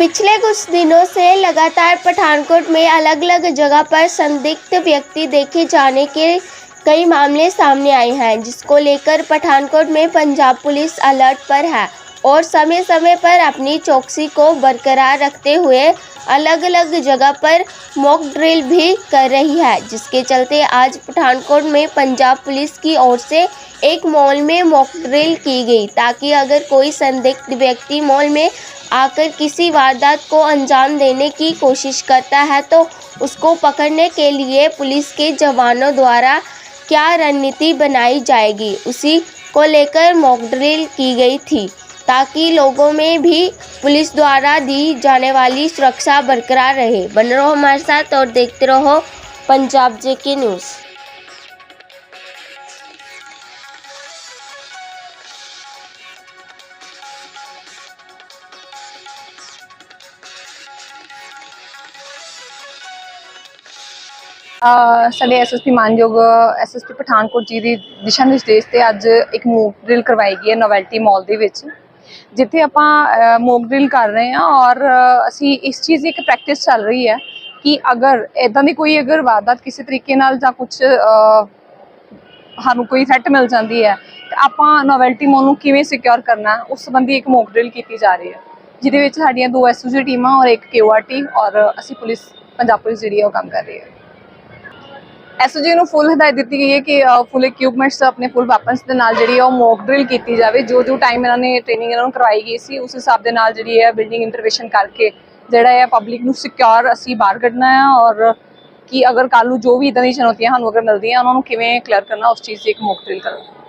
पिछले कुछ दिनों से लगातार पठानकोट में अलग अलग जगह पर संदिग्ध व्यक्ति देखे जाने के कई मामले सामने आए हैं, जिसको लेकर पठानकोट में पंजाब पुलिस अलर्ट पर है और समय समय पर अपनी चौकसी को बरकरार रखते हुए अलग अलग जगह पर मॉक ड्रिल भी कर रही है, जिसके चलते आज पठानकोट में पंजाब पुलिस की ओर से एक मॉल में मॉक ड्रिल की गई, ताकि अगर कोई संदिग्ध व्यक्ति मॉल में आकर किसी वारदात को अंजाम देने की कोशिश करता है तो उसको पकड़ने के लिए पुलिस के जवानों द्वारा क्या रणनीति बनाई जाएगी, उसी को लेकर मॉकड्रिल की गई थी, ताकि लोगों में भी पुलिस द्वारा दी जाने वाली सुरक्षा बरकरार रहे। बन रहो हमारे साथ और देखते रहो पंजाब जे के न्यूज़। ਸਾਡੇ ਐਸਐਸਪੀ ਮਾਨਯੋਗ ਐਸਐਸਪੀ ਪਠਾਨਕੋਟ ਜੀ ਦੀ ਦਿਸ਼ਾ ਨਿਰਦੇਸ਼ ਤੇ ਅੱਜ ਇੱਕ ਮੋਕ ਡਰਿਲ ਕਰਵਾਈ ਗਈ ਹੈ ਨੋਵੈਲਟੀ ਮਾਲ ਦੇ ਵਿੱਚ, ਜਿੱਥੇ ਆਪਾਂ ਮੋਕ ਡਰਿਲ ਕਰ ਰਹੇ ਹਾਂ ਔਰ ਅਸੀਂ ਇਸ ਚੀਜ਼ ਦੀ ਇੱਕ ਪ੍ਰੈਕਟਿਸ ਚੱਲ ਰਹੀ ਹੈ ਕਿ ਅਗਰ ਇਦਾਂ ਦੀ ਕੋਈ ਅਗਰ ਵਾਰਦਾਤ ਕਿਸੇ ਤਰੀਕੇ ਨਾਲ ਜਾਂ ਕੁਝ ਸਾਨੂੰ ਕੋਈ ਥ੍ਰੈਟ ਮਿਲ ਜਾਂਦੀ ਹੈ, ਤਾਂ ਆਪਾਂ ਨੋਵੈਲਟੀ ਮੋਲ ਨੂੰ ਕਿਵੇਂ ਸਿਕਿਉਰ ਕਰਨਾ, ਉਸ ਸੰਬੰਧੀ ਇੱਕ ਮੋਕ ਡਰਿਲ ਕੀਤੀ ਜਾ ਰਹੀ ਹੈ, ਜਿਹਦੇ ਵਿੱਚ ਸਾਡੀਆਂ ਦੋ ਐਸਓਜੀ ਟੀਮਾਂ ਔਰ ਇੱਕ ਕਿਊਆਰਟੀ ਔਰ ਅਸੀਂ ਪੁਲਿਸ, ਪੰਜਾਬ ਪੁਲਿਸ ਜਿਹੜੀ ਹੈ ਉਹ ਕੰਮ ਕਰ ਰਹੀ ਹੈ। ਐਸਓਜੀ ਨੂੰ ਫੁੱਲ ਹਦਾਇਤ ਦਿੱਤੀ ਗਈ ਹੈ ਕਿ ਫੁੱਲ ਇਕਵਿਪਮੈਂਟਸ ਆਪਣੇ ਫੁੱਲ ਵੈਪਨਸ ਦੇ ਨਾਲ ਜਿਹੜੀ ਹੈ ਉਹ ਮੌਕ ਡਰਿਲ ਕੀਤੀ ਜਾਵੇ। ਜੋ ਜੋ ਟਾਈਮ ਇਹਨਾਂ ਨੇ ਟ੍ਰੇਨਿੰਗ ਇਹਨਾਂ ਨੂੰ ਕਰਵਾਈ ਗਈ ਸੀ, ਉਸ ਹਿਸਾਬ ਦੇ ਨਾਲ ਜਿਹੜੀ ਹੈ ਬਿਲਡਿੰਗ ਇੰਟਰਵੈਂਸ਼ਨ ਕਰਕੇ ਜਿਹੜਾ ਹੈ ਪਬਲਿਕ ਨੂੰ ਸਿਕਿਉਰ ਅਸੀਂ ਬਾਹਰ ਕੱਢਣਾ ਹੈ ਔਰ ਕਿ ਅਗਰ ਕੱਲ ਨੂੰ ਜੋ ਵੀ ਇਦਾਂ ਦੀ ਚੁਣੌਤੀਆਂ ਸਾਨੂੰ ਅਗਰ ਮਿਲਦੀਆਂ, ਉਹਨਾਂ ਨੂੰ ਕਿਵੇਂ ਕਲੀਅਰ ਕਰਨਾ, ਉਸ ਚੀਜ਼ ਦੀ ਇੱਕ ਮੌਕ ਡਰਿਲ ਕਰਨਾ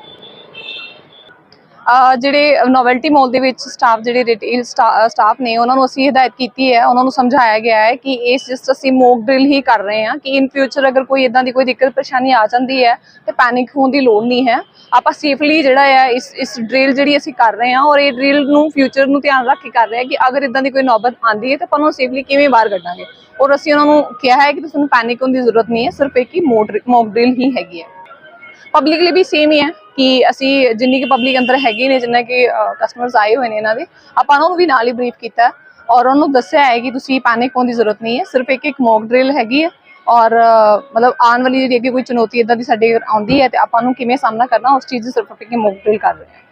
ਜਿਹੜੇ ਨੋਵੈਲਟੀ ਮਾਲ ਦੇ ਵਿੱਚ ਸਟਾਫ ਜਿਹੜੇ ਰਿਟੇਲ ਸਟਾਫ ਨੇ, ਉਹਨਾਂ ਨੂੰ ਅਸੀਂ ਹਦਾਇਤ ਕੀਤੀ ਹੈ, ਉਹਨਾਂ ਨੂੰ ਸਮਝਾਇਆ ਗਿਆ ਹੈ ਕਿ ਇਸ ਜਸਟ ਅਸੀਂ ਮੋਕ ਡਰਿਲ ਹੀ ਕਰ ਰਹੇ ਹਾਂ, ਕਿ ਇਨ ਫਿਊਚਰ ਅਗਰ ਕੋਈ ਇਦਾਂ ਦੀ ਕੋਈ ਦਿੱਕਤ, ਪਰੇਸ਼ਾਨੀ ਆ ਜਾਂਦੀ ਹੈ, ਤੇ ਪੈਨਿਕ ਹੋਣ ਦੀ ਲੋੜ ਨਹੀਂ ਹੈ। ਆਪਾਂ ਸੇਫਲੀ ਜਿਹੜਾ ਹੈ ਇਸ ਇਸ ਡਰਿਲ ਜਿਹੜੀ ਅਸੀਂ ਕਰ ਰਹੇ ਹਾਂ, ਔਰ ਇਹ ਡਰਿਲ ਨੂੰ ਫਿਊਚਰ ਨੂੰ ਧਿਆਨ ਰੱਖ ਕੇ ਕਰ ਰਹੇ ਹਾਂ ਕਿ ਅਗਰ ਇਦਾਂ ਦੀ ਕੋਈ ਨੌਬਤ ਆਂਦੀ ਹੈ, ਤਾਂ ਆਪਾਂ ਉਹਨੂੰ ਸੇਫਲੀ ਕਿਵੇਂ ਬਾਹਰ ਕੱਢਾਂਗੇ। ਔਰ ਅਸੀਂ ਉਹਨਾਂ ਨੂੰ ਕਿਹਾ ਹੈ ਕਿ ਤੁਹਾਨੂੰ ਪੈਨਿਕ ਹੋਣ ਦੀ ਜ਼ਰੂਰਤ ਨਹੀਂ ਹੈ, ਸਿਰਫ ਇੱਕ ਹੀ ਮੋਕ ਡਰਿਲ ਹੀ ਹੈਗੀ ਹੈ। ਪਬਲਿਕ ਲਈ ਵੀ ਸੇਮ ਹੀ ਹੈ ਕਿ ਅਸੀਂ ਜਿੰਨੀ ਕਿ ਪਬਲਿਕ ਅੰਦਰ ਹੈਗੇ ਨੇ, ਜਿੰਨਾ ਕਿ ਕਸਟਮਰਸ ਆਏ ਹੋਏ ਨੇ ਇਹਨਾਂ ਦੇ, ਆਪਾਂ ਉਹਨਾਂ ਨੂੰ ਵੀ ਨਾਲ ਹੀ ਬਰੀਫ ਕੀਤਾ ਔਰ ਉਹਨਾਂ ਨੂੰ ਦੱਸਿਆ ਹੈ ਕਿ ਤੁਸੀਂ ਪੈਨਿਕ ਹੋਣ ਦੀ ਜ਼ਰੂਰਤ ਨਹੀਂ ਹੈ, ਸਿਰਫ ਇੱਕ ਇੱਕ ਮੌਕ ਡਰਿਲ ਹੈਗੀ ਹੈ ਔਰ ਮਤਲਬ ਆਉਣ ਵਾਲੀ ਜਿਹੜੀ ਅੱਗੇ ਕੋਈ ਚੁਣੌਤੀ ਇਦਾਂ ਦੀ ਸਾਡੇ ਆਉਂਦੀ ਹੈ ਤੇ ਆਪਾਂ ਨੂੰ ਕਿਵੇਂ ਸਾਹਮਣਾ ਕਰਨਾ, ਉਸ ਚੀਜ਼ ਦੀ ਸਿਰਫ ਇੱਕ ਮੌਕ ਡਰਿਲ ਕਰ ਰਹੇ ਹਾਂ।